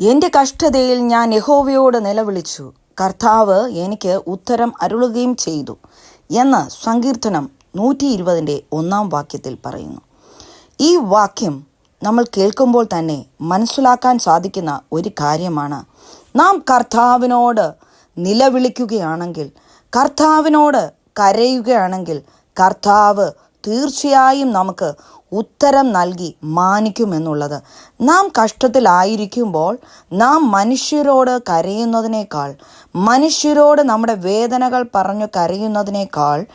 എന്റെ കഷ്ടതയിൽ ഞാൻ യഹോവയോട് നിലവിളിച്ചു. കർത്താവ് എനിക്ക് ഉത്തരം അരുളുകയും ചെയ്തു എന്ന് സങ്കീർത്തനം നൂറ്റി ഇരുപതിന്റെ ഒന്നാം വാക്യത്തിൽ പറയുന്നു. ഈ വാക്യം നമ്മൾ കേൾക്കുമ്പോൾ തന്നെ മനസ്സിലാക്കാൻ സാധിക്കുന്ന ഒരു കാര്യമാണ്. നാം കർത്താവിനോട് നിലവിളിക്കുകയാണെങ്കിൽ കർത്താവിനോട് കരയുകയാണെങ്കിൽ കർത്താവ് തീർച്ചയായും നമുക്ക് ഉത്തരം നൽകി മാനിക്കുമെന്നുള്ളത്. നാം കഷ്ടത്തിലായിരിക്കുമ്പോൾ നാം മനുഷ്യരോട് കരയുന്നതിനേക്കാൾ മനുഷ്യരോട് നമ്മുടെ വേദനകൾ പറഞ്ഞു കരയുന്നതിനേക്കാൾ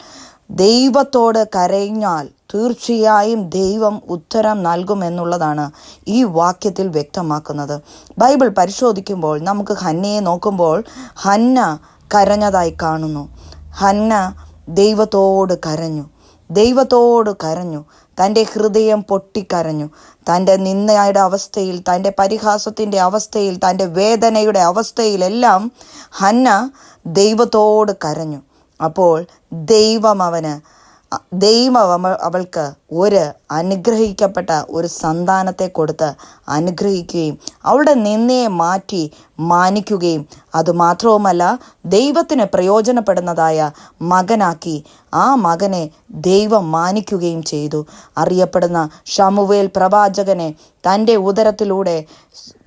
ദൈവത്തോട് കരഞ്ഞാൽ തീർച്ചയായും ദൈവം ഉത്തരം നൽകുമെന്നുള്ളതാണ് ഈ വാക്യത്തിൽ വ്യക്തമാക്കുന്നത്. ബൈബിൾ പരിശോധിക്കുമ്പോൾ നമുക്ക് ഹന്നയെ നോക്കുമ്പോൾ ഹന്ന കരഞ്ഞതായി കാണുന്നു. ഹന്ന ദൈവത്തോട് കരഞ്ഞു. ദൈവത്തോട് കരഞ്ഞു. തന്റെ ഹൃദയം പൊട്ടിക്കരഞ്ഞു. തന്റെ നിന്നയുടെ അവസ്ഥയിൽ തന്റെ പരിഹാസത്തിന്റെ അവസ്ഥയിൽ തന്റെ വേദനയുടെ അവസ്ഥയിലെല്ലാം ഹന്ന ദൈവത്തോട് കരഞ്ഞു. അപ്പോൾ ദൈവം അവന് ദൈവം അവ- അവൾക്ക് ഒരു അനുഗ്രഹിക്കപ്പെട്ട ഒരു സന്താനത്തെ കൊടുത്ത് അനുഗ്രഹിക്കുകയും അവളുടെ നിന്നയെ മാറ്റി മാനിക്കുകയും അതുമാത്രവുമല്ല ദൈവത്തിന് പ്രയോജനപ്പെടുന്നതായ മകനാക്കി ആ മകനെ ദൈവം മാനിക്കുകയും ചെയ്തു. അറിയപ്പെടുന്ന ഷമുവേൽ പ്രവാചകനെ തന്റെ ഉദരത്തിലൂടെ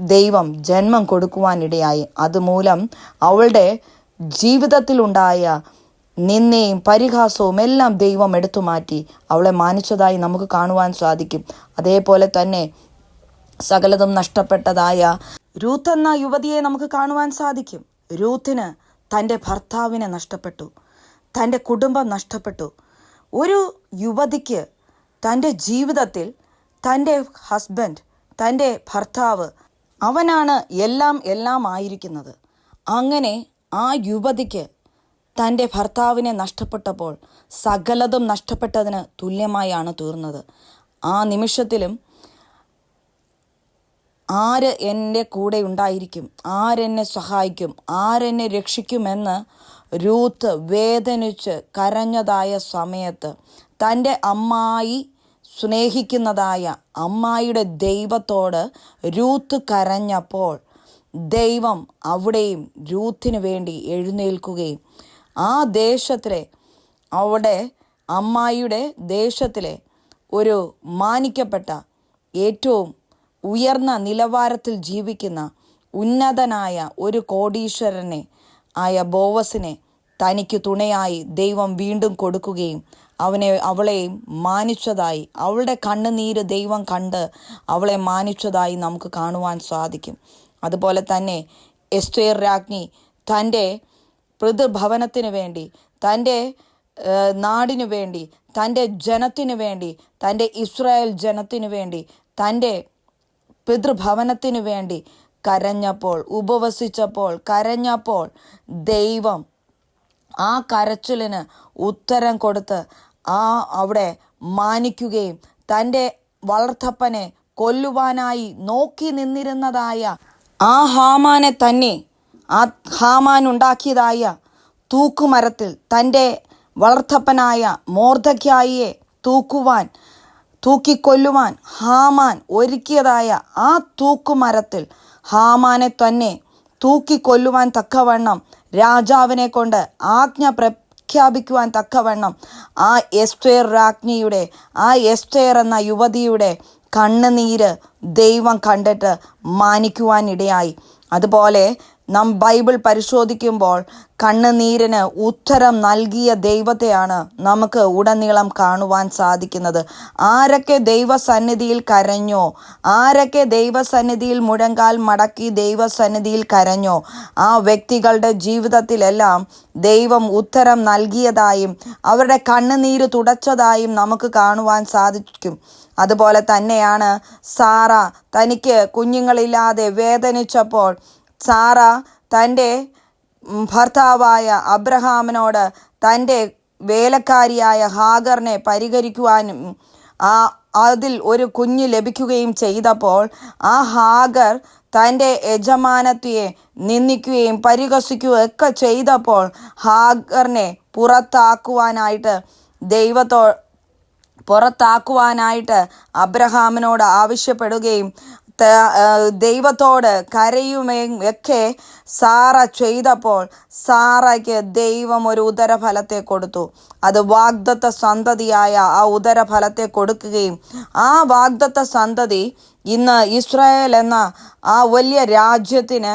ദൈവം ജന്മം കൊടുക്കുവാനിടയായി. അതുമൂലം അവളുടെ ജീവിതത്തിലുണ്ടായ നിന്നെയും പരിഹാസവും എല്ലാം ദൈവം എടുത്തു മാറ്റി. അവളെ മാനിച്ചതായി നമുക്ക് കാണുവാൻ സാധിക്കും. അതേപോലെ തന്നെ സകലതും നഷ്ടപ്പെട്ടതായ രൂത്ത് എന്ന യുവതിയെ നമുക്ക് കാണുവാൻ സാധിക്കും. രൂത്തിന് തന്റെ ഭർത്താവിനെ നഷ്ടപ്പെട്ടു. തന്റെ കുടുംബം നഷ്ടപ്പെട്ടു. ഒരു യുവതിക്ക് തന്റെ ജീവിതത്തിൽ തന്റെ ഹസ്ബൻഡ് തന്റെ ഭർത്താവ് അവനാണ് എല്ലാം എല്ലാം ആയിരിക്കുന്നത് അങ്ങനെ ആ യുവതിക്ക് തന്റെ ഭർത്താവിനെ നഷ്ടപ്പെട്ടപ്പോൾ സകലതും നഷ്ടപ്പെട്ടതിന് തുല്യമായാണ് തീർന്നത്. ആ നിമിഷത്തിലും ആര് എന്റെ കൂടെ ഉണ്ടായിരിക്കും? ആരെന്നെ സഹായിക്കും? ആരെന്നെ രക്ഷിക്കുമെന്ന് രൂത്ത് വേദനിച്ച് കരഞ്ഞതായ സമയത്ത് തന്റെ അമ്മായി സ്നേഹിക്കുന്നതായ അമ്മായിയുടെ ദൈവത്തോട് രൂത്ത് കരഞ്ഞപ്പോൾ ദൈവം അവിടെയും രൂത്തിന് വേണ്ടി എഴുന്നേൽക്കുകയും ആ ദേശത്തിലെ അവിടെ അമ്മായിയുടെ ദേശത്തിലെ ഒരു മാനിക്കപ്പെട്ട ഏറ്റവും ഉയർന്ന നിലവാരത്തിൽ ജീവിക്കുന്ന ഉന്നതനായ ഒരു കോടീശ്വരനെ ആയ ബോവസിനെ തനിക്ക് തുണയായി ദൈവം വീണ്ടും കൊടുക്കുകയും അവനെ അവളെയും മാനിച്ചതായി അവളുടെ കണ്ണുനീര് ദൈവം കണ്ട് അവളെ മാനിച്ചതായി നമുക്ക് കാണുവാൻ സാധിക്കും. അതുപോലെ തന്നെ എസ്തേർ രാജ്ഞി തന്റെ പിതൃഭവനത്തിന് വേണ്ടി തന്റെ നാടിനു വേണ്ടി തന്റെ ജനത്തിനു വേണ്ടി തന്റെ ഇസ്രായേൽ ജനത്തിനു വേണ്ടി തന്റെ പിതൃഭവനത്തിനു വേണ്ടി കരഞ്ഞപ്പോൾ ഉപവസിച്ചപ്പോൾ കരഞ്ഞപ്പോൾ ദൈവം ആ കരച്ചിലിന് ഉത്തരം കൊടുത്ത് ആ അവിടെ മാനിക്കുകയും തന്റെ വളർത്തപ്പനെ കൊല്ലുവാനായി നോക്കി നിന്നിരുന്നതായ ആ ഹാമാനെ തന്നെ ആ ഹാമാൻ ഉണ്ടാക്കിയതായ തൂക്കുമരത്തിൽ തന്റെ വളർത്തപ്പനായ മോർദ്ധക്യായിയെ തൂക്കുവാൻ തൂക്കിക്കൊല്ലുവാൻ ഹാമാൻ ഒരുക്കിയതായ ആ തൂക്കുമരത്തിൽ ഹാമാനെ തന്നെ തൂക്കിക്കൊല്ലുവാൻ തക്കവണ്ണം രാജാവിനെ കൊണ്ട് ആജ്ഞ പ്രഖ്യാപിക്കുവാൻ തക്കവണ്ണം ആ എസ്തേർ രാജ്ഞിയുടെ ആ എസ്തേർ എന്ന യുവതിയുടെ കണ്ണുനീര് ദൈവം കണ്ടിട്ട് മാനിക്കുവാനിടയായി. അതുപോലെ നാം ബൈബിൾ പരിശോധിക്കുമ്പോൾ കണ്ണുനീരിന് ഉത്തരം നൽകിയ ദൈവത്തെയാണ് നമുക്ക് ഉടനീളം കാണുവാൻ സാധിക്കുന്നത്. ആരൊക്കെ ദൈവസന്നിധിയിൽ കരഞ്ഞോ ആരൊക്കെ ദൈവസന്നിധിയിൽ മുഴങ്കാൽ മടക്കി ദൈവസന്നിധിയിൽ കരഞ്ഞോ ആ വ്യക്തികളുടെ ജീവിതത്തിലെല്ലാം ദൈവം ഉത്തരം നൽകിയതായും അവരുടെ കണ്ണുനീര് തുടച്ചതായും നമുക്ക് കാണുവാൻ സാധിക്കും. അതുപോലെ തന്നെയാണ് സാറ തനിക്ക് കുഞ്ഞുങ്ങളില്ലാതെ വേദനിച്ചപ്പോൾ സാറ തന്റെ ഭർത്താവായ അബ്രഹാമിനോട് തന്റെ വേലക്കാരിയായ ഹാഗറിനെ പരിഹരിക്കുവാനും ആ അതിൽ ഒരു കുഞ്ഞ് ലഭിക്കുകയും ചെയ്തപ്പോൾ ആ ഹാഗർ തന്റെ യജമാനത്തെ നിന്ദിക്കുകയും പരിഹസിക്കുകയും ഒക്കെ ചെയ്തപ്പോൾ ഹാഗറിനെ പുറത്താക്കുവാനായിട്ട് ദൈവത്തോ പുറത്താക്കുവാനായിട്ട് അബ്രഹാമിനോട് ആവശ്യപ്പെടുകയും ദൈവത്തോട് കരയുമേയും ഒക്കെ സാറ ചെയ്തപ്പോൾ സാറയ്ക്ക് ദൈവം ഒരു ഉദരഫലത്തെ കൊടുത്തു. അത് വാഗ്ദത്ത സന്തതിയായ ആ ഉദരഫലത്തെ കൊടുക്കുകയും ആ വാഗ്ദത്ത സന്തതി ഇന്ന് ഇസ്രായേൽ എന്ന ആ വലിയ രാജ്യത്തിന്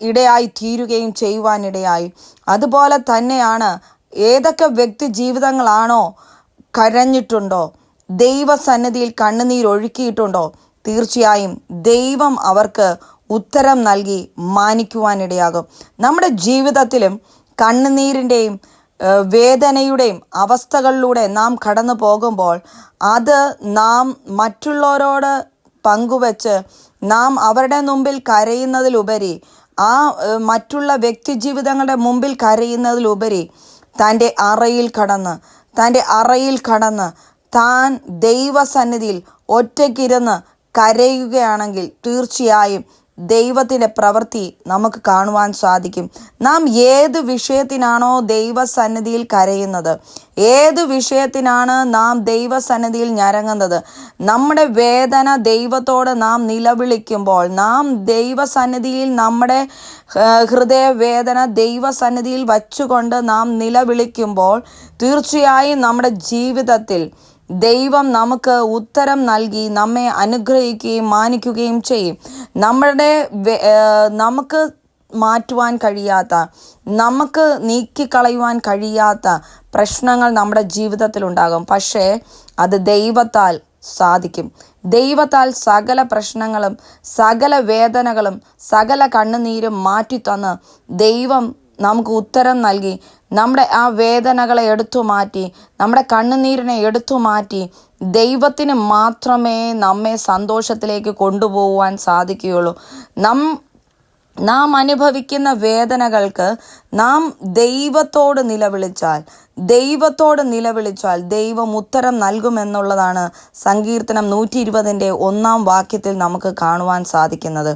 ഇടയായി തീരുകയും ചെയ്യുവാനിടയായി. അതുപോലെ തന്നെയാണ് ഏതൊക്കെ വ്യക്തി ജീവിതങ്ങളാണോ കരഞ്ഞിട്ടുണ്ടോ ദൈവസന്നിധിയിൽ കണ്ണുനീർ ഒഴുക്കിയിട്ടുണ്ടോ തീർച്ചയായും ദൈവം അവർക്ക് ഉത്തരം നൽകി മാനിക്കുവാനിടയാകും. നമ്മുടെ ജീവിതത്തിലും കണ്ണുനീരിന്റെയും വേദനയുടെയും അവസ്ഥകളിലൂടെ നാം കടന്നു പോകുമ്പോൾ അത് നാം മറ്റുള്ളവരോട് പങ്കുവച്ച് നാം അവരുടെ മുമ്പിൽ കരയുന്നതിലുപരി ആ മറ്റുള്ള വ്യക്തി ജീവിതങ്ങളുടെ മുമ്പിൽ കരയുന്നതിലുപരി തന്റെ അറയിൽ കടന്ന് തന്റെ അറയിൽ കടന്ന് താൻ ദൈവസന്നിധിയിൽ ഒറ്റയ്ക്കിരുന്ന് കരയുകയാണെങ്കിൽ തീർച്ചയായും ദൈവത്തിന്റെ പ്രവൃത്തി നമുക്ക് കാണുവാൻ സാധിക്കും. നാം ഏത് വിഷയത്തിനാണോ ദൈവസന്നിധിയിൽ കരയുന്നത്? ഏത് വിഷയത്തിനാണ് നാം ദൈവസന്നിധിയിൽ ഞരങ്ങുന്നത്? നമ്മുടെ വേദന ദൈവത്തോട് നാം നിലവിളിക്കുമ്പോൾ നാം ദൈവസന്നിധിയിൽ നമ്മുടെ ഹൃദയ വേദന ദൈവസന്നിധിയിൽ വച്ചുകൊണ്ട് നാം നിലവിളിക്കുമ്പോൾ തീർച്ചയായും നമ്മുടെ ജീവിതത്തിൽ ദൈവം നമുക്ക് ഉത്തരം നൽകി നമ്മെ അനുഗ്രഹിക്കുകയും മാനിക്കുകയും ചെയ്യും. നമ്മുടെ നമുക്ക് മാറ്റുവാൻ കഴിയാത്ത നമുക്ക് നീക്കിക്കളയുവാൻ കഴിയാത്ത പ്രശ്നങ്ങൾ നമ്മുടെ ജീവിതത്തിൽ ഉണ്ടാകും പക്ഷേ അത് ദൈവത്താൽ സാധിക്കും. ദൈവത്താൽ സകല പ്രശ്നങ്ങളും സകല വേദനകളും സകല കണ്ണുനീരും മാറ്റിത്തന്ന് ദൈവം നമുക്ക് ഉത്തരം നൽകി. നമ്മുടെ ആ വേദനകളെ എടുത്തു മാറ്റി നമ്മുടെ കണ്ണുനീരിനെ എടുത്തു മാറ്റി ദൈവത്തിന് മാത്രമേ നമ്മെ സന്തോഷത്തിലേക്ക് കൊണ്ടുപോകുവാൻ സാധിക്കുകയുള്ളൂ. നം നാം അനുഭവിക്കുന്ന വേദനകൾക്ക് നാം ദൈവത്തോട് നിലവിളിച്ചാൽ ദൈവത്തോട് നിലവിളിച്ചാൽ ദൈവം ഉത്തരം നൽകുമെന്നുള്ളതാണ് സങ്കീർത്തനം നൂറ്റി ഇരുപതിന്റെ ഒന്നാം വാക്യത്തിൽ നമുക്ക് കാണുവാൻ സാധിക്കുന്നത്.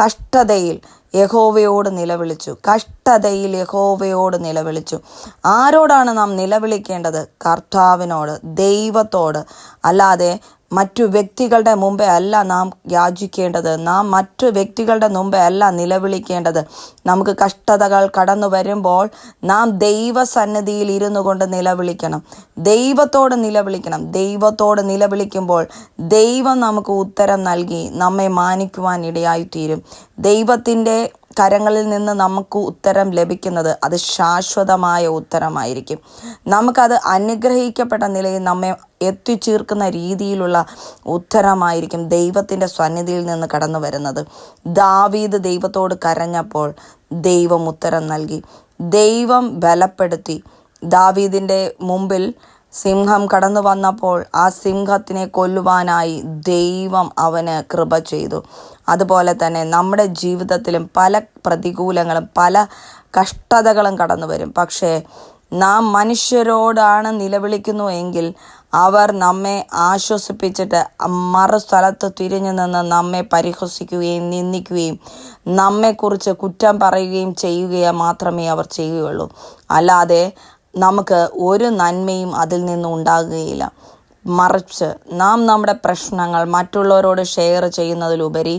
കഷ്ടതയിൽ യഹോവയോട് നിലവിളിച്ചു. കഷ്ടതയിൽ യഹോവയോട് നിലവിളിച്ചു. ആരോടാണ് നാം നിലവിളിക്കേണ്ടത്? കർത്താവിനോട് ദൈവത്തോട്. അല്ലാതെ മറ്റു വ്യക്തികളുടെ മുമ്പേ അല്ല നാം യാചിക്കേണ്ടത്. നാം മറ്റു വ്യക്തികളുടെ മുമ്പേ അല്ല നിലവിളിക്കേണ്ടത്. നമുക്ക് കഷ്ടതകൾ കടന്നു വരുമ്പോൾ നാം ദൈവസന്നിധിയിൽ ഇരുന്നു കൊണ്ട് നിലവിളിക്കണം. ദൈവത്തോട് നിലവിളിക്കണം. ദൈവത്തോട് നിലവിളിക്കുമ്പോൾ ദൈവം നമുക്ക് ഉത്തരം നൽകി നമ്മെ മാനിക്കുവാൻ ഇടയായിത്തീരും. ദൈവത്തിന്റെ കരങ്ങളിൽ നിന്ന് നമുക്ക് ഉത്തരം ലഭിക്കുന്നത് അത് ശാശ്വതമായ ഉത്തരമായിരിക്കും. നമുക്കത് അനുഗ്രഹിക്കപ്പെട്ട നിലയിൽ നമ്മെ എത്തിച്ചേർക്കുന്ന രീതിയിലുള്ള ഉത്തരമായിരിക്കും ദൈവത്തിന്റെ സന്നിധിയിൽ നിന്ന് കടന്നു വരുന്നത്. ദാവീദ് ദൈവത്തോട് കരഞ്ഞപ്പോൾ ദൈവം ഉത്തരം നൽകി. ദൈവം ബലപ്പെടുത്തി. ദാവീദിന്റെ മുമ്പിൽ സിംഹം കടന്നു വന്നപ്പോൾ ആ സിംഹത്തിനെ കൊല്ലുവാനായി ദൈവം അവന് കൃപ ചെയ്തു. അതുപോലെ തന്നെ നമ്മുടെ ജീവിതത്തിലും പല പ്രതികൂലങ്ങളും പല കഷ്ടതകളും കടന്നു വരും. പക്ഷേ നാം മനുഷ്യരോടാണ് നിലവിളിക്കുന്നു എങ്കിൽ അവർ നമ്മെ ആശ്വസിപ്പിച്ചിട്ട് മറു സ്ഥലത്ത് തിരിഞ്ഞു നിന്ന് നമ്മെ പരിഹസിക്കുകയും നിന്ദിക്കുകയും നമ്മെക്കുറിച്ച് കുറ്റം പറയുകയും ചെയ്യുകയോ മാത്രമേ അവർ ചെയ്യുകയുള്ളൂ. അല്ലാതെ നമുക്ക് ഒരു നന്മയും അതിൽ നിന്നും ഉണ്ടാകുകയില്ല. മറിച്ച് നാം നമ്മുടെ പ്രശ്നങ്ങൾ മറ്റുള്ളവരോട് ഷെയർ ചെയ്യുന്നതിലുപരി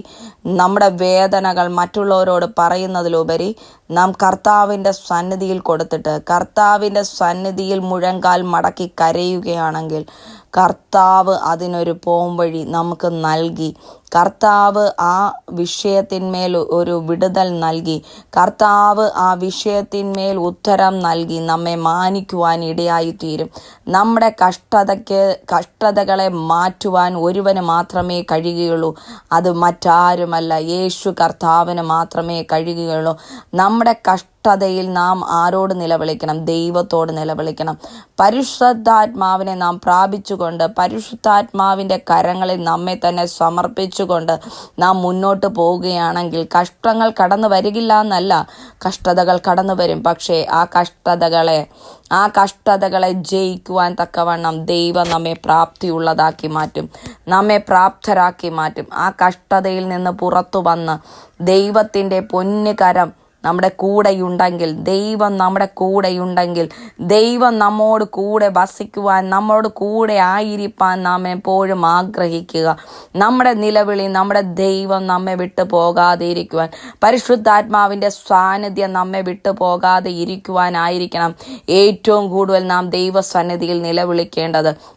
നമ്മുടെ വേദനകൾ മറ്റുള്ളവരോട് പറയുന്നതിലുപരി നാം കർത്താവിന്റെ സന്നിധിയിൽ കൊടുത്തിട്ട് കർത്താവിന്റെ സന്നിധിയിൽ മുഴങ്കാൽ മടക്കി കരയുകയാണെങ്കിൽ കർത്താവ് അതിനൊരു പോംവഴി നമുക്ക് നൽകി കർത്താവ് ആ വിഷയത്തിന്മേൽ ഒരു വിടുതൽ നൽകി. കർത്താവ് ആ വിഷയത്തിന്മേൽ ഉത്തരം നൽകി. നമ്മെ മാനിക്കുവാൻ ഇടയായിത്തീരും. നമ്മുടെ കഷ്ടതയ്ക്ക് കഷ്ടതകളെ മാറ്റുവാൻ ഒരുവന് മാത്രമേ കഴിയുകയുള്ളൂ. അത് മറ്റാരുമല്ല. യേശു കർത്താവിന് മാത്രമേ കഴിയുകയുള്ളൂ. നമ്മുടെ കഷ്ട കഷ്ടതയിൽ നാം ആരോട് നിലവിളിക്കണം? ദൈവത്തോട് നിലവിളിക്കണം. പരിശുദ്ധാത്മാവിനെ നാം പ്രാപിച്ചുകൊണ്ട് പരിശുദ്ധാത്മാവിന്റെ കരങ്ങളിൽ നമ്മെ തന്നെ സമർപ്പിച്ചുകൊണ്ട് നാം മുന്നോട്ട് പോവുകയാണെങ്കിൽ കഷ്ടങ്ങൾ കടന്നു വരികില്ല എന്നല്ല. കഷ്ടതകൾ കടന്നു വരും. പക്ഷേ ആ കഷ്ടതകളെ ആ കഷ്ടതകളെ ജയിക്കുവാൻ തക്കവണ്ണം ദൈവം നമ്മെ പ്രാപ്തിയുള്ളതാക്കി മാറ്റും. നമ്മെ പ്രാപ്തരാക്കി മാറ്റും. ആ കഷ്ടതയിൽ നിന്ന് പുറത്തു വന്ന് ദൈവത്തിന്റെ പൊന്നുകരം നമ്മുടെ കൂടെയുണ്ടെങ്കിൽ ദൈവം നമ്മുടെ കൂടെയുണ്ടെങ്കിൽ ദൈവം നമ്മോട് കൂടെ വസിക്കുവാൻ നമ്മോട് കൂടെ ആയിരിക്കാൻ നാം എപ്പോഴും ആഗ്രഹിക്കുക. നമ്മുടെ നിലവിളി നമ്മുടെ ദൈവം നമ്മെ വിട്ടു പോകാതെ ഇരിക്കുവാൻ പരിശുദ്ധാത്മാവിന്റെ സാന്നിധ്യം നമ്മെ വിട്ടു പോകാതെ ഇരിക്കുവാനായിരിക്കണം. ഏറ്റവും കൂടുതൽ നാം ദൈവസന്നിധിയിൽ നിലവിളിക്കേണ്ടത്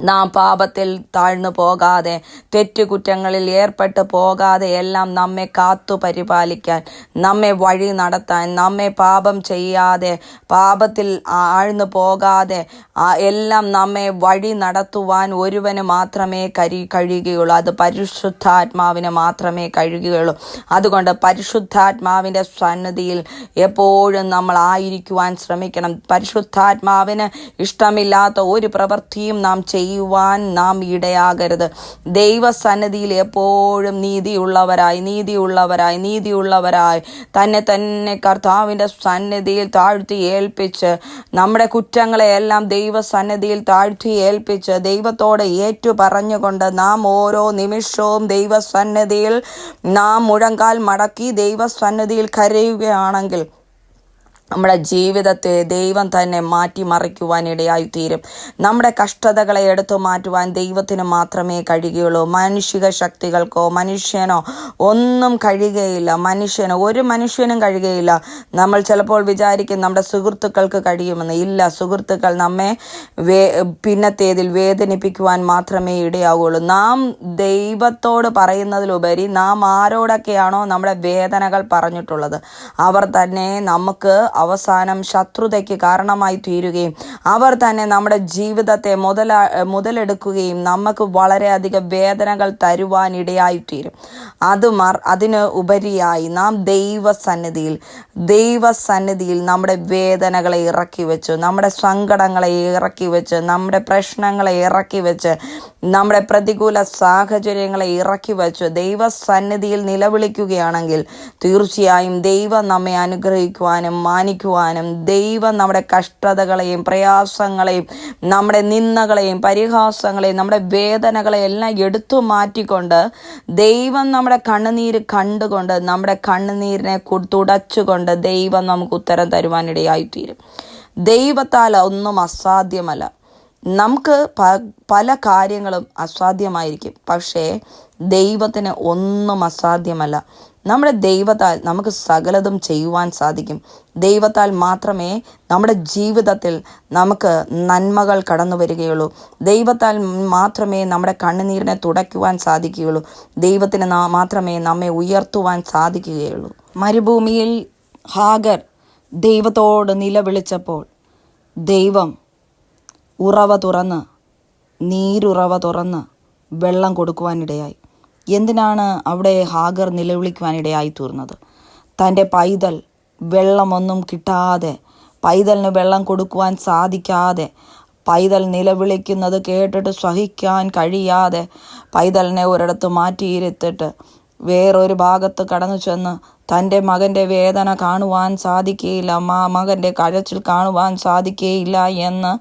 നാം പാപത്തിൽ താഴ്ന്നു പോകാതെ തെറ്റുകുറ്റങ്ങളിൽ ഏർപ്പെട്ട് പോകാതെ എല്ലാം നമ്മെ കാത്തു പരിപാലിക്കാൻ നമ്മെ വഴി നടത്താൻ നമ്മെ പാപം ചെയ്യാതെ പാപത്തിൽ ആഴ്ന്നു പോകാതെ എല്ലാം നമ്മെ വഴി നടത്തുവാൻ ഒരുവന് മാത്രമേ കരി കഴിയുകയുള്ളൂ. അത് പരിശുദ്ധാത്മാവിന് മാത്രമേ കഴിയുകയുള്ളൂ. അതുകൊണ്ട് പരിശുദ്ധാത്മാവിന്റെ സന്നദ്ധിയിൽ എപ്പോഴും നമ്മൾ ആയിരിക്കുവാൻ ശ്രമിക്കണം. പരിശുദ്ധാത്മാവിന് ഇഷ്ടമില്ലാത്ത ഒരു പ്രവൃത്തിയും നാം ചെയ്യുവാൻ നാം ഇടയാകരുത്. ദൈവസന്നിധിയിൽ എപ്പോഴും നീതിയുള്ളവരായി നീതിയുള്ളവരായി നീതിയുള്ളവരായി. തന്നെ തന്നെ കർത്താവിന്റെ സന്നിധിയിൽ താഴ്ത്തി ഏൽപ്പിച്ച് നമ്മുടെ കുറ്റങ്ങളെയെല്ലാം ദൈവസന്നിധിയിൽ താഴ്ത്തി ഏൽപ്പിച്ച് ദൈവത്തോട് ഏറ്റു പറഞ്ഞുകൊണ്ട് നാം ഓരോ നിമിഷവും ദൈവസന്നിധിയിൽ നാം മുഴങ്കാൽ മടക്കി ദൈവസന്നിധിയിൽ കരയുകയാണെങ്കിൽ നമ്മുടെ ജീവിതത്തെ ദൈവം തന്നെ മാറ്റിമറിക്കുവാൻ ഇടയായിത്തീരും. നമ്മുടെ കഷ്ടതകളെ എടുത്തു മാറ്റുവാൻ ദൈവത്തിന് മാത്രമേ കഴിയുകയുള്ളൂ. മാനുഷിക ശക്തികൾക്കോ മനുഷ്യനോ ഒന്നും കഴിയുകയില്ല. മനുഷ്യനോ ഒരു മനുഷ്യനും കഴിയുകയില്ല. നമ്മൾ ചിലപ്പോൾ വിചാരിക്കും നമ്മുടെ സുഹൃത്തുക്കൾക്ക് കഴിയുമെന്ന്. ഇല്ല സുഹൃത്തുക്കൾ നമ്മെ വേ പിന്നത്തേതിൽ വേദനിപ്പിക്കുവാൻ മാത്രമേ ഇടയാവുകയുള്ളൂ. നാം ദൈവത്തോട് പറയുന്നതിലുപരി നാം ആരോടൊക്കെയാണോ നമ്മുടെ വേദനകൾ പറഞ്ഞിട്ടുള്ളത്. അവർ തന്നെ നമുക്ക് അവസാനം ശത്രുതയ്ക്ക് കാരണമായി തീരുകയും അവർ തന്നെ നമ്മുടെ ജീവിതത്തെ മുതല മുതലെടുക്കുകയും നമുക്ക് വളരെയധികം വേദനകൾ തരുവാനിടയായി തീരും. അത് മർ അതിന് ഉപരിയായി നാം ദൈവസന്നിധിയിൽ ദൈവസന്നിധിയിൽ നമ്മുടെ വേദനകളെ ഇറക്കി വെച്ച് നമ്മുടെ സങ്കടങ്ങളെ ഇറക്കി വെച്ച് നമ്മുടെ പ്രശ്നങ്ങളെ ഇറക്കി വെച്ച് നമ്മുടെ പ്രതികൂല സാഹചര്യങ്ങളെ ഇറക്കി വെച്ച് ദൈവസന്നിധിയിൽ നിലവിളിക്കുകയാണെങ്കിൽ തീർച്ചയായും ദൈവം നമ്മെ അനുഗ്രഹിക്കുവാനും മാനിക്കുവാനും ദൈവം നമ്മുടെ കഷ്ടതകളെയും പ്രയാസങ്ങളെയും നമ്മുടെ നിന്ദകളെയും പരിഹാസങ്ങളെയും നമ്മുടെ വേദനകളെ എല്ലാം എടുത്തു മാറ്റിക്കൊണ്ട് ദൈവം നമ്മുടെ കണ്ണുനീര് കണ്ടുകൊണ്ട് നമ്മുടെ കണ്ണുനീരിനെ തുടച്ചുകൊണ്ട് ദൈവം നമുക്ക് ഉത്തരം തരുവാനിടയായിത്തീരും. ദൈവത്താൽ ഒന്നും അസാധ്യമല്ല. നമുക്ക് പ പല കാര്യങ്ങളും അസാധ്യമായിരിക്കും. പക്ഷേ ദൈവത്തിന് ഒന്നും അസാധ്യമല്ല. നമ്മുടെ ദൈവത്താൽ നമുക്ക് സകലതും ചെയ്യുവാൻ സാധിക്കും. ദൈവത്താൽ മാത്രമേ നമ്മുടെ ജീവിതത്തിൽ നമുക്ക് നന്മകൾ കടന്നു വരികയുള്ളൂ. ദൈവത്താൽ മാത്രമേ നമ്മുടെ കണ്ണുനീരിനെ തുടയ്ക്കുവാൻ സാധിക്കുകയുള്ളൂ. ദൈവത്തിന് മാത്രമേ നമ്മെ ഉയർത്തുവാൻ സാധിക്കുകയുള്ളൂ. മരുഭൂമിയിൽ ഹാഗർ ദൈവത്തോട് നിലവിളിച്ചപ്പോൾ ദൈവം ഉറവ തുറന്ന് നീരുറവ തുറന്ന് വെള്ളം കൊടുക്കുവാനിടയായി. എന്തിനാണ് അവിടെ ഹാഗർ നിലവിളിക്കുവാനിടയായി തീർന്നത്? തന്റെ പൈതൽ വെള്ളമൊന്നും കിട്ടാതെ പൈതലിന് വെള്ളം കൊടുക്കുവാൻ സാധിക്കാതെ പൈതൽ നിലവിളിക്കുന്നത് കേട്ടിട്ട് സഹിക്കാൻ കഴിയാതെ പൈതലിനെ ഒരിടത്ത് മാറ്റിയിരുത്തിട്ട് വേറൊരു ഭാഗത്ത് കടന്നു ചെന്ന് തന്റെ മകന്റെ വേദന കാണുവാൻ സാധിക്കുകയില്ല മാ മകന്റെ കഴച്ചിൽ കാണുവാൻ സാധിക്കുകയില്ല എന്ന്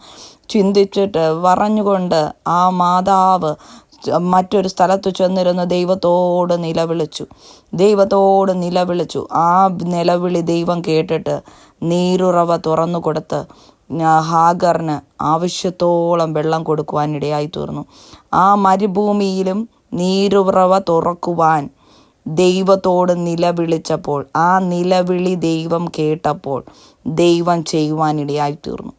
ചിന്തിച്ചിട്ട് പറഞ്ഞുകൊണ്ട് ആ മാതാവ് മറ്റൊരു സ്ഥലത്ത് ചെന്നിരുന്ന് ദൈവത്തോട് നിലവിളിച്ചു. ദൈവത്തോട് നിലവിളിച്ചു. ആ നിലവിളി ദൈവം കേട്ടിട്ട് നീരുറവ തുറന്നു കൊടുത്ത് ഹാഗറിന് ആവശ്യത്തോളം വെള്ളം കൊടുക്കുവാൻ ഇടയായി തീർന്നു ആ മരുഭൂമിയിലും നീരുറവ തുറക്കുവാൻ ദൈവത്തോട് നിലവിളിച്ചപ്പോൾ ആ നിലവിളി ദൈവം കേട്ടപ്പോൾ ദൈവം ചെയ്യുവാനിടയായി തീർന്നു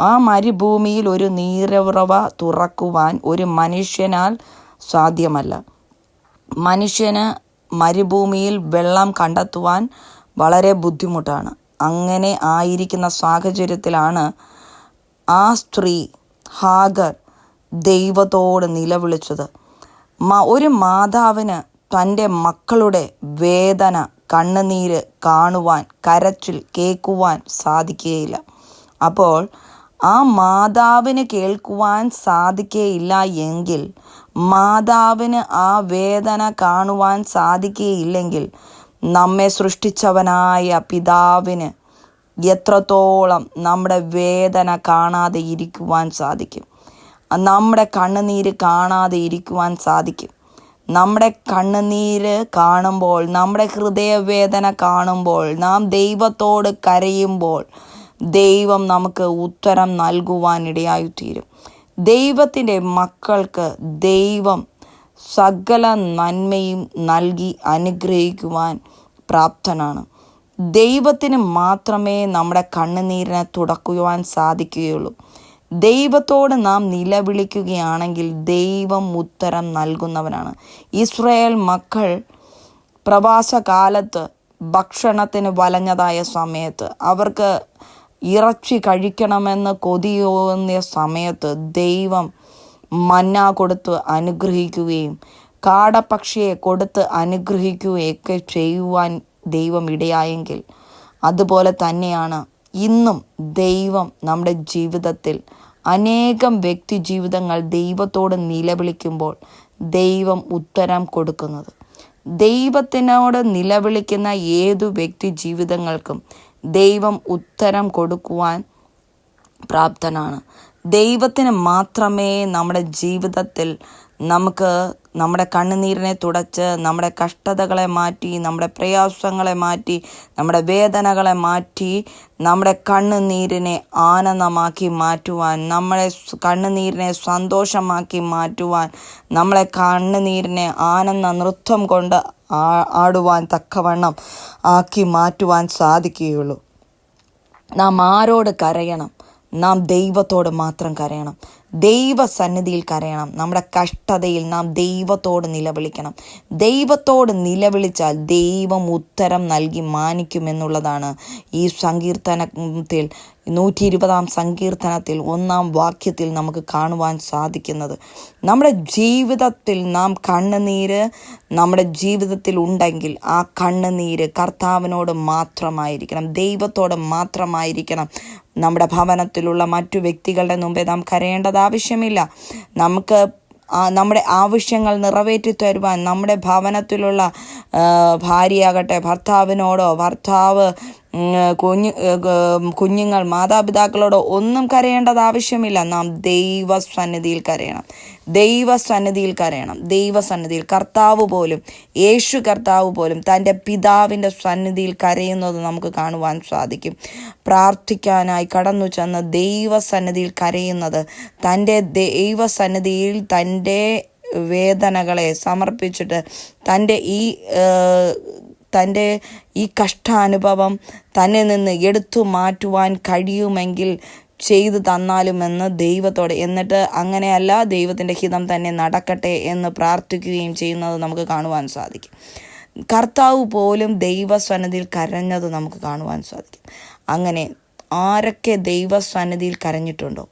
ആ മരുഭൂമിയിൽ ഒരു നീരുറവ തുറക്കുവാൻ ഒരു മനുഷ്യനാൽ സാധ്യമല്ല. മനുഷ്യന് മരുഭൂമിയിൽ വെള്ളം കണ്ടെത്തുവാൻ വളരെ ബുദ്ധിമുട്ടാണ്. അങ്ങനെ ആയിരിക്കുന്ന സാഹചര്യത്തിലാണ് ആ സ്ത്രീ ഹാഗർ ദൈവത്തോട് നിലവിളിച്ചത്. ഒരു മാതാവിന് തന്റെ മക്കളുടെ വേദന കണ്ണുനീര് കാണുവാൻ കരച്ചിൽ കേൾക്കുവാൻ സാധിക്കുകയില്ല. അപ്പോൾ ആ മാതാവിന് കേൾക്കുവാൻ സാധിക്കുകയില്ല എങ്കിൽ മാതാവിന് ആ വേദന കാണുവാൻ സാധിക്കുകയില്ലെങ്കിൽ നമ്മെ സൃഷ്ടിച്ചവനായ പിതാവിന് എത്രത്തോളം നമ്മുടെ വേദന കാണാതെ ഇരിക്കുവാൻ സാധിക്കും. നമ്മുടെ കണ്ണുനീര് കാണാതെ ഇരിക്കുവാൻ സാധിക്കും. നമ്മുടെ കണ്ണുനീര് കാണുമ്പോൾ നമ്മുടെ ഹൃദയവേദന കാണുമ്പോൾ നാം ദൈവത്തോട് കരയുമ്പോൾ ദൈവം നമുക്ക് ഉത്തരം നൽകുവാനിടയായിത്തീരും. ദൈവത്തിന്റെ മക്കൾക്ക് ദൈവം സകല നന്മയും നൽകി അനുഗ്രഹിക്കുവാൻ പ്രാപ്തനാണ്. ദൈവത്തിന് മാത്രമേ നമ്മുടെ കണ്ണുനീരിനെ തുടക്കുവാൻ സാധിക്കുകയുള്ളൂ. ദൈവത്തോട് നാം നിലവിളിക്കുകയാണെങ്കിൽ ദൈവം ഉത്തരം നൽകുന്നവനാണ്. ഇസ്രയേൽ മക്കൾ പ്രവാസകാലത്ത് ഭക്ഷണത്തിന് വലഞ്ഞതായ സമയത്ത് അവർക്ക് ഇറച്ചി കഴിക്കണമെന്ന് കൊതിയോന്നിയ സമയത്ത് ദൈവം മന്ന കൊടുത്ത് അനുഗ്രഹിക്കുകയും കാടപ്പക്ഷിയെ കൊടുത്ത് അനുഗ്രഹിക്കുകയൊക്കെ ചെയ്യുവാൻ ദൈവം ഇടയായെങ്കിൽ അതുപോലെ തന്നെയാണ് ഇന്നും ദൈവം നമ്മുടെ ജീവിതത്തിൽ അനേകം വ്യക്തി ജീവിതങ്ങൾ ദൈവത്തോട് നിലവിളിക്കുമ്പോൾ ദൈവം ഉത്തരം കൊടുക്കുന്നത്. ദൈവത്തിനോട് നിലവിളിക്കുന്ന ഏതു വ്യക്തി ജീവിതങ്ങൾക്കും ദൈവം ഉത്തരം കൊടുക്കുവാൻ പ്രാപ്തനാണ്. ദൈവത്തിന് മാത്രമേ നമ്മുടെ ജീവിതത്തിൽ നമുക്ക് നമ്മുടെ കണ്ണുനീരിനെ തുടച്ച് നമ്മുടെ കഷ്ടതകളെ മാറ്റി നമ്മുടെ പ്രയാസങ്ങളെ മാറ്റി നമ്മുടെ വേദനകളെ മാറ്റി നമ്മുടെ കണ്ണുനീരിനെ ആനന്ദമാക്കി മാറ്റുവാൻ നമ്മളെ കണ്ണുനീരിനെ സന്തോഷമാക്കി മാറ്റുവാൻ നമ്മളെ കണ്ണുനീരിനെ ആനന്ദ നൃത്തം കൊണ്ട് ആടുവാൻ തക്കവണ്ണം ആക്കി മാറ്റുവാൻ സാധിക്കുകയുള്ളൂ. നാം ആരോട് കരയണം? നാം ദൈവത്തോട് മാത്രം കരയണം. ദൈവസന്നിധിയിൽ കരയണം. നമ്മുടെ കഷ്ടതയിൽ നാം ദൈവത്തോട് നിലവിളിക്കണം. ദൈവത്തോട് നിലവിളിച്ചാൽ ദൈവം ഉത്തരം നൽകി മാനിക്കുമെന്നുള്ളതാണ് ഈ സങ്കീർത്തനത്തിൽ നൂറ്റി ഇരുപതാം സങ്കീർത്തനത്തിൽ ഒന്നാം വാക്യത്തിൽ നമുക്ക് കാണുവാൻ സാധിക്കുന്നത്. നമ്മുടെ ജീവിതത്തിൽ നാം കണ്ണുനീര് നമ്മുടെ ജീവിതത്തിൽ ഉണ്ടെങ്കിൽ ആ കണ്ണുനീര് കർത്താവിനോട് മാത്രമായിരിക്കണം ദൈവത്തോട് മാത്രമായിരിക്കണം. നമ്മുടെ ഭവനത്തിലുള്ള മറ്റു വ്യക്തികളുടെ മുമ്പേ നാം കരയേണ്ടത് ആവശ്യമില്ല. നമുക്ക് നമ്മുടെ ആവശ്യങ്ങൾ നിറവേറ്റി തരുവാൻ നമ്മുടെ ഭവനത്തിലുള്ള ഭാര്യയാകട്ടെ ഭർത്താവിനോടോ ഭർത്താവ് കുഞ്ഞു കുഞ്ഞുങ്ങൾ മാതാപിതാക്കളോട് ഒന്നും കരയേണ്ടത് ആവശ്യമില്ല. നാം ദൈവ സന്നിധിയിൽ കരയണം. ദൈവ സന്നിധിയിൽ കരയണം. ദൈവ സന്നിധിയിൽ കർത്താവ് പോലും യേശു കർത്താവ് പോലും തന്റെ പിതാവിന്റെ സന്നിധിയിൽ കരയുന്നത് നമുക്ക് കാണുവാൻ സാധിക്കും. പ്രാർത്ഥിക്കാനായി കടന്നു ചെന്ന് ദൈവ സന്നിധിയിൽ കരയുന്നത് തന്റെ ദൈവ സന്നിധിയിൽ തന്റെ വേദനകളെ സമർപ്പിച്ചിട്ട് തന്റെ ഈ തന്റെ ഈ കഷ്ടാനുഭവം തന്നെ നിന്ന് എടുത്തു മാറ്റുവാൻ കഴിയുമെങ്കിൽ ചെയ്തു തന്നാലുമെന്ന് ദൈവത്തോടെ. എന്നിട്ട് അങ്ങനെയല്ല ദൈവത്തിന്റെ ഹിതം തന്നെ നടക്കട്ടെ എന്ന് പ്രാർത്ഥിക്കുകയും ചെയ്യുന്നത് നമുക്ക് കാണുവാൻ സാധിക്കും. കർത്താവ് പോലും ദൈവസന്നിധിയിൽ കരഞ്ഞത് നമുക്ക് കാണുവാൻ സാധിക്കും. അങ്ങനെ ആരൊക്കെ ദൈവസന്നിധിയിൽ കരഞ്ഞിട്ടുണ്ടോ?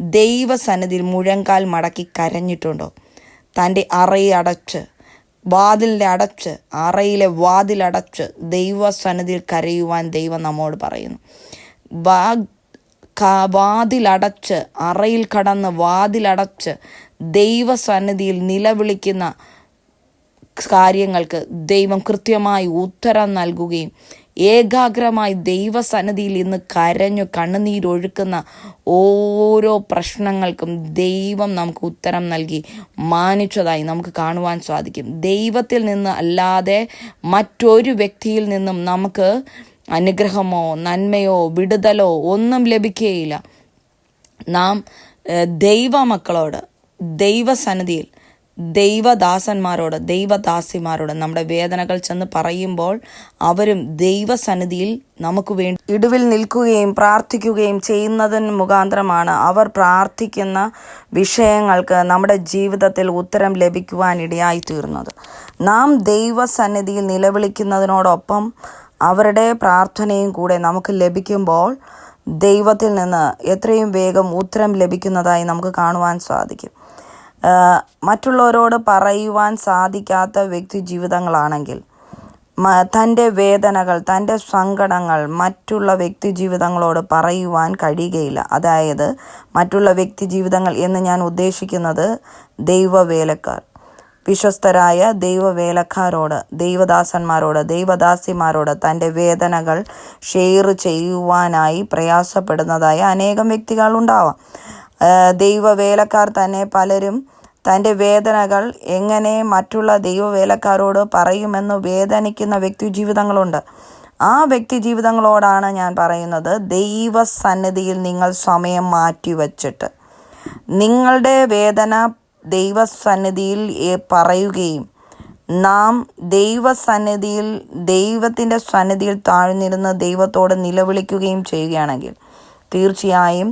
ദൈവസന്നിധിയിൽ മുഴങ്കാൽ മടക്കി കരഞ്ഞിട്ടുണ്ടോ? തന്റെ അറയടച്ച് വാതിലിന്റെ അടച്ച് അറയിലെ വാതിലടച്ച് ദൈവസന്നിധിയിൽ കരയുവാൻ ദൈവം നമ്മോട് പറയുന്നു. വാ വാതിലടച്ച് അറയിൽ കടന്ന് വാതിലടച്ച് ദൈവസന്നിധിയിൽ നിലവിളിക്കുന്ന കാര്യങ്ങൾക്ക് ദൈവം കൃത്യമായി ഉത്തരം നൽകുകയും ഏകാഗ്രമായി ദൈവസന്നിധിയിൽ ഇന്ന് കരഞ്ഞു കണ്ണുനീരൊഴുക്കുന്ന ഓരോ പ്രശ്നങ്ങൾക്കും ദൈവം നമുക്ക് ഉത്തരം നൽകി മാനിച്ചതായി നമുക്ക് കാണുവാൻ സാധിക്കും. ദൈവത്തിൽ നിന്ന് അല്ലാതെ മറ്റൊരു വ്യക്തിയിൽ നിന്നും നമുക്ക് അനുഗ്രഹമോ നന്മയോ വിടുതലോ ഒന്നും ലഭിക്കുകയില്ല. നാം ദൈവമക്കളോട് ദൈവസന്നിധിയിൽ ദൈവദാസന്മാരോട് ദൈവദാസിമാരോട് നമ്മുടെ വേദനകൾ ചെന്ന് പറയുമ്പോൾ അവരും ദൈവസന്നിധിയിൽ നമുക്ക് വേണ്ടി ഇടുവിൽ നിൽക്കുകയും പ്രാർത്ഥിക്കുകയും ചെയ്യുന്നതിന് മുഖാന്തരമാണ് അവർ പ്രാർത്ഥിക്കുന്ന വിഷയങ്ങൾക്ക് നമ്മുടെ ജീവിതത്തിൽ ഉത്തരം ലഭിക്കുവാൻ ഇടയായി തീർന്നത് നാം ദൈവസന്നിധിയിൽ നിലവിളിക്കുന്നതിനോടൊപ്പം അവരുടെ പ്രാർത്ഥനയും കൂടെ നമുക്ക് ലഭിക്കുമ്പോൾ ദൈവത്തിൽ നിന്ന് എത്രയും വേഗം ഉത്തരം ലഭിക്കുന്നതായി നമുക്ക് കാണുവാൻ സാധിക്കും. മറ്റുള്ളവരോട് പറയുവാൻ സാധിക്കാത്ത വ്യക്തി ജീവിതങ്ങളാണെങ്കിൽ തന്റെ വേദനകൾ തന്റെ സങ്കടങ്ങൾ മറ്റുള്ള വ്യക്തി ജീവിതങ്ങളോട് പറയുവാൻ കഴിയുകയില്ല. അതായത് മറ്റുള്ള വ്യക്തി ജീവിതങ്ങൾ എന്ന് ഞാൻ ഉദ്ദേശിക്കുന്നത് ദൈവവേലക്കാർ. വിശ്വസ്തരായ ദൈവവേലക്കാരോട് ദൈവദാസന്മാരോട് ദൈവദാസിമാരോട് തന്റെ വേദനകൾ ഷെയർ ചെയ്യുവാനായി പ്രയാസപ്പെടുന്നതായ അനേകം വ്യക്തികളുണ്ടാവാം ദൈവവേലക്കാർ തന്നെ പലരും തന്റെ വേദനകൾ എങ്ങനെ മറ്റുള്ള ദൈവവേലക്കാരോട് പറയുമെന്ന് വേദനിക്കുന്ന വ്യക്തി ജീവിതങ്ങളുണ്ട് ആ വ്യക്തി ജീവിതങ്ങളോടാണ് ഞാൻ പറയുന്നത് ദൈവസന്നിധിയിൽ നിങ്ങൾ സമയം മാറ്റിവെച്ചിട്ട്. നിങ്ങളുടെ വേദന ദൈവസന്നിധിയിൽ സന്നിധിയിൽ പറയുകയും നാം ദൈവസന്നിധിയിൽ ദൈവത്തിന്റെ സന്നിധിയിൽ താഴ്ന്നിരുന്ന് ദൈവത്തോട് നിലവിളിക്കുകയും ചെയ്യുകയാണെങ്കിൽ തീർച്ചയായും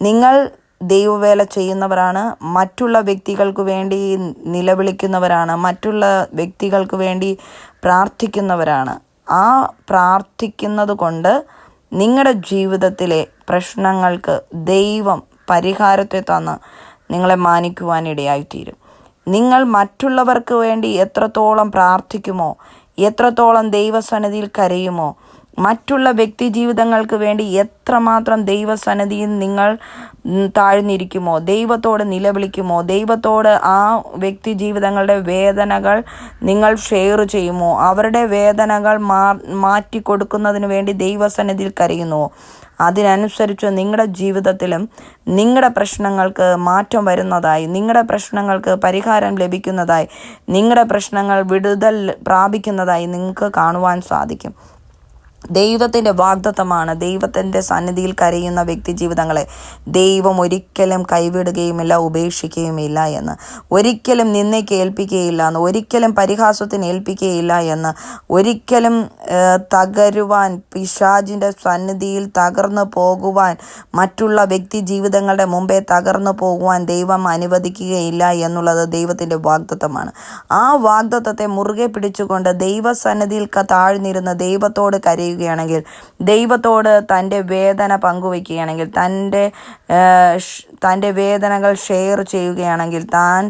നിങ്ങൾ ദൈവവേല ചെയ്യുന്നവരാണ് മറ്റുള്ള വ്യക്തികൾക്ക് വേണ്ടി നിലവിളിക്കുന്നവരാണ് മറ്റുള്ള വ്യക്തികൾക്ക് വേണ്ടി പ്രാർത്ഥിക്കുന്നവരാണ്. ആ പ്രാർത്ഥിക്കുന്നത് കൊണ്ട് നിങ്ങളുടെ ജീവിതത്തിലെ പ്രശ്നങ്ങൾക്ക് ദൈവം പരിഹാരത്തെ തന്ന് നിങ്ങളെ മാനിക്കുവാനിടയായിത്തീരും. നിങ്ങൾ മറ്റുള്ളവർക്ക് വേണ്ടി എത്രത്തോളം പ്രാർത്ഥിക്കുമോ എത്രത്തോളം ദൈവസന്നിധിയിൽ കരയുമോ മറ്റുള്ള വ്യക്തി ജീവിതങ്ങൾക്ക് വേണ്ടി എത്രമാത്രം ദൈവസന്നിധിയിൽ നിങ്ങൾ താഴ്ന്നിരിക്കുമോ ദൈവത്തോട് നിലവിളിക്കുമോ ദൈവത്തോട് ആ വ്യക്തി ജീവിതങ്ങളുടെ വേദനകൾ നിങ്ങൾ ഷെയർ ചെയ്യുമോ അവരുടെ വേദനകൾ മാ മാറ്റി കൊടുക്കുന്നതിന് വേണ്ടി ദൈവസന്നിധിയിൽ കരയുന്നുവോ? അതിനനുസരിച്ച് നിങ്ങളുടെ ജീവിതത്തിലും നിങ്ങളുടെ പ്രശ്നങ്ങൾക്ക് മാറ്റം വരുന്നതായി നിങ്ങളുടെ പ്രശ്നങ്ങൾക്ക് പരിഹാരം ലഭിക്കുന്നതായി നിങ്ങളുടെ പ്രശ്നങ്ങൾ വിടുതൽ പ്രാപിക്കുന്നതായി നിങ്ങൾക്ക് കാണുവാൻ സാധിക്കും. ദൈവത്തിന്റെ വാഗ്ദത്തമാണ്. ദൈവത്തിന്റെ സന്നിധിയിൽ കരയുന്ന വ്യക്തി ജീവിതങ്ങളെ ദൈവം ഒരിക്കലും കൈവിടുകയുമില്ല ഉപേക്ഷിക്കുകയുമില്ല എന്ന്. ഒരിക്കലും നിന്നേക്ക് ഏൽപ്പിക്കുകയില്ല എന്ന് ഒരിക്കലും പരിഹാസത്തിന് ഏൽപ്പിക്കുകയില്ല എന്ന്. ഒരിക്കലും തകരുവാൻ പിശാജിന്റെ സന്നിധിയിൽ തകർന്നു പോകുവാൻ മറ്റുള്ള വ്യക്തി ജീവിതങ്ങളുടെ മുമ്പേ തകർന്നു പോകുവാൻ ദൈവം അനുവദിക്കുകയില്ല എന്നുള്ളത് ദൈവത്തിന്റെ വാഗ്ദത്തമാണ്. ആ വാഗ്ദത്തത്തെ മുറുകെ പിടിച്ചുകൊണ്ട് ദൈവസന്നിധിയിൽ താഴ്ന്നിരുന്ന് ദൈവത്തോട് കരയുകയാണെങ്കിൽ ദൈവത്തോട് തന്റെ വേദന പങ്കുവയ്ക്കുകയാണെങ്കിൽ തന്റെ തന്റെ വേദനകൾ ഷെയർ ചെയ്യുകയാണെങ്കിൽ താൻ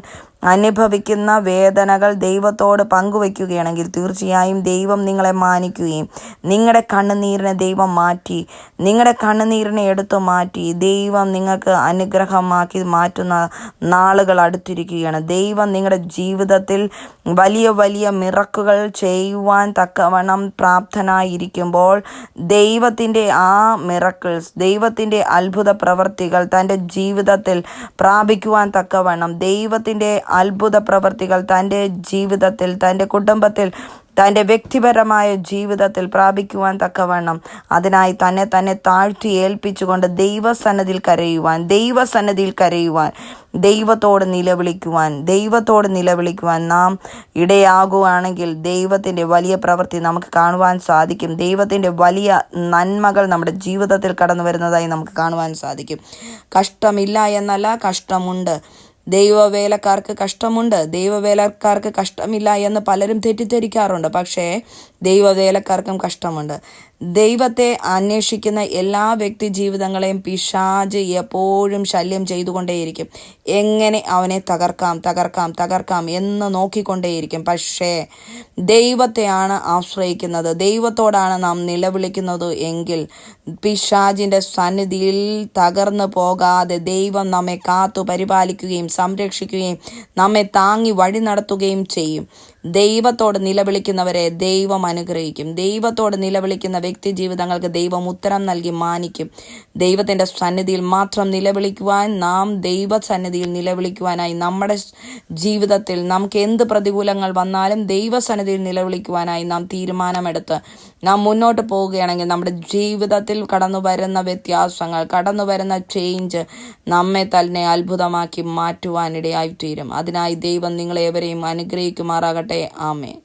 അനുഭവിക്കുന്ന വേദനകൾ ദൈവത്തോട് പങ്കുവയ്ക്കുകയാണെങ്കിൽ തീർച്ചയായും ദൈവം നിങ്ങളെ മാനിക്കുകയും നിങ്ങളുടെ കണ്ണുനീരിനെ ദൈവം മാറ്റി നിങ്ങളുടെ കണ്ണുനീരിനെ എടുത്തു മാറ്റി ദൈവം നിങ്ങൾക്ക് അനുഗ്രഹമാക്കി മാറ്റുന്ന നാളുകൾ അടുത്തിരിക്കുകയാണ്. ദൈവം നിങ്ങളുടെ ജീവിതത്തിൽ വലിയ വലിയ മിറക്കുകൾ ചെയ്യുവാൻ തക്കവണ്ണം പ്രാപ്തനായിരിക്കുമ്പോൾ ദൈവത്തിന്റെ ആ മിറക്കിൾസ് ദൈവത്തിന്റെ അത്ഭുത പ്രവർത്തികൾ തന്റെ ജീവിതത്തിൽ പ്രാപിക്കുവാൻ തക്കവണ്ണം ദൈവത്തിന്റെ അത്ഭുത പ്രവർത്തികൾ തന്റെ ജീവിതത്തിൽ തന്റെ കുടുംബത്തിൽ തന്റെ വ്യക്തിപരമായ ജീവിതത്തിൽ പ്രാപിക്കുവാൻ തക്കവണ്ണം. അതിനായി തന്നെ തന്നെ താഴ്ത്തി ഏൽപ്പിച്ചുകൊണ്ട് ദൈവസന്നതിയിൽ കരയുവാൻ ദൈവസന്നതിയിൽ കരയുവാൻ ദൈവത്തോട് നിലവിളിക്കുവാൻ ദൈവത്തോട് നിലവിളിക്കുവാൻ നാം ഇടയാകുവാണെങ്കിൽ ദൈവത്തിന്റെ വലിയ പ്രവൃത്തി നമുക്ക് കാണുവാൻ സാധിക്കും. ദൈവത്തിന്റെ വലിയ നന്മകൾ നമ്മുടെ ജീവിതത്തിൽ കടന്നു വരുന്നതായി നമുക്ക് കാണുവാൻ സാധിക്കും. കഷ്ടമില്ല എന്നല്ല കഷ്ടമുണ്ട്. ദൈവവേലക്കാർക്ക് കഷ്ടമുണ്ട്. ദൈവവേലക്കാർക്ക് കഷ്ടമില്ല എന്ന് പലരും തെറ്റിദ്ധരിക്കാറുണ്ട്. പക്ഷേ ദൈവവേലക്കാർക്കും കഷ്ടമുണ്ട്. ദൈവത്തെ അന്വേഷിക്കുന്ന എല്ലാ വ്യക്തി ജീവിതങ്ങളെയും പിശാജ് എപ്പോഴും ശല്യം ചെയ്തുകൊണ്ടേയിരിക്കും. എങ്ങനെ അവനെ തകർക്കാം തകർക്കാം തകർക്കാം എന്ന് നോക്കിക്കൊണ്ടേയിരിക്കും. പക്ഷേ ദൈവത്തെയാണ് ആശ്രയിക്കുന്നത്. ദൈവത്തോടാണ് നാം നിലവിളിക്കുന്നത് എങ്കിൽ പിശാജിന്റെ സന്നിധിയിൽ തകർന്നു പോകാതെ ദൈവം നമ്മെ കാത്തു പരിപാലിക്കുകയും സംരക്ഷിക്കുകയും നമ്മെ താങ്ങി വഴി നടത്തുകയും ചെയ്യും. ദൈവത്തോട് നിലവിളിക്കുന്നവരെ ദൈവം അനുഗ്രഹിക്കും. ദൈവത്തോട് നിലവിളിക്കുന്ന വ്യക്തി ജീവിതങ്ങൾക്ക് ദൈവം ഉത്തരം നൽകി മാനിക്കും. ദൈവത്തിന്റെ സന്നിധിയിൽ മാത്രം നിലവിളിക്കുവാൻ നാം ദൈവ സന്നിധിയിൽ നിലവിളിക്കുവാനായി നമ്മുടെ ജീവിതത്തിൽ നമുക്ക് എന്ത് പ്രതികൂലങ്ങൾ വന്നാലും ദൈവസന്നിധിയിൽ നിലവിളിക്കുവാനായി നാം തീരുമാനമെടുത്ത് നാം മുന്നോട്ട് പോവുകയാണെങ്കിൽ നമ്മുടെ ജീവിതത്തിൽ കടന്നു വരുന്ന വ്യത്യാസങ്ങൾ കടന്നു വരുന്ന ചേഞ്ച് നമ്മെ തന്നെ അത്ഭുതമാക്കി മാറ്റുവാനിടയായിത്തീരും. അതിനായി ദൈവം നിങ്ങളെ നിങ്ങളേവരെയും അനുഗ്രഹിക്കുമാറാകട്ടെ. te ame.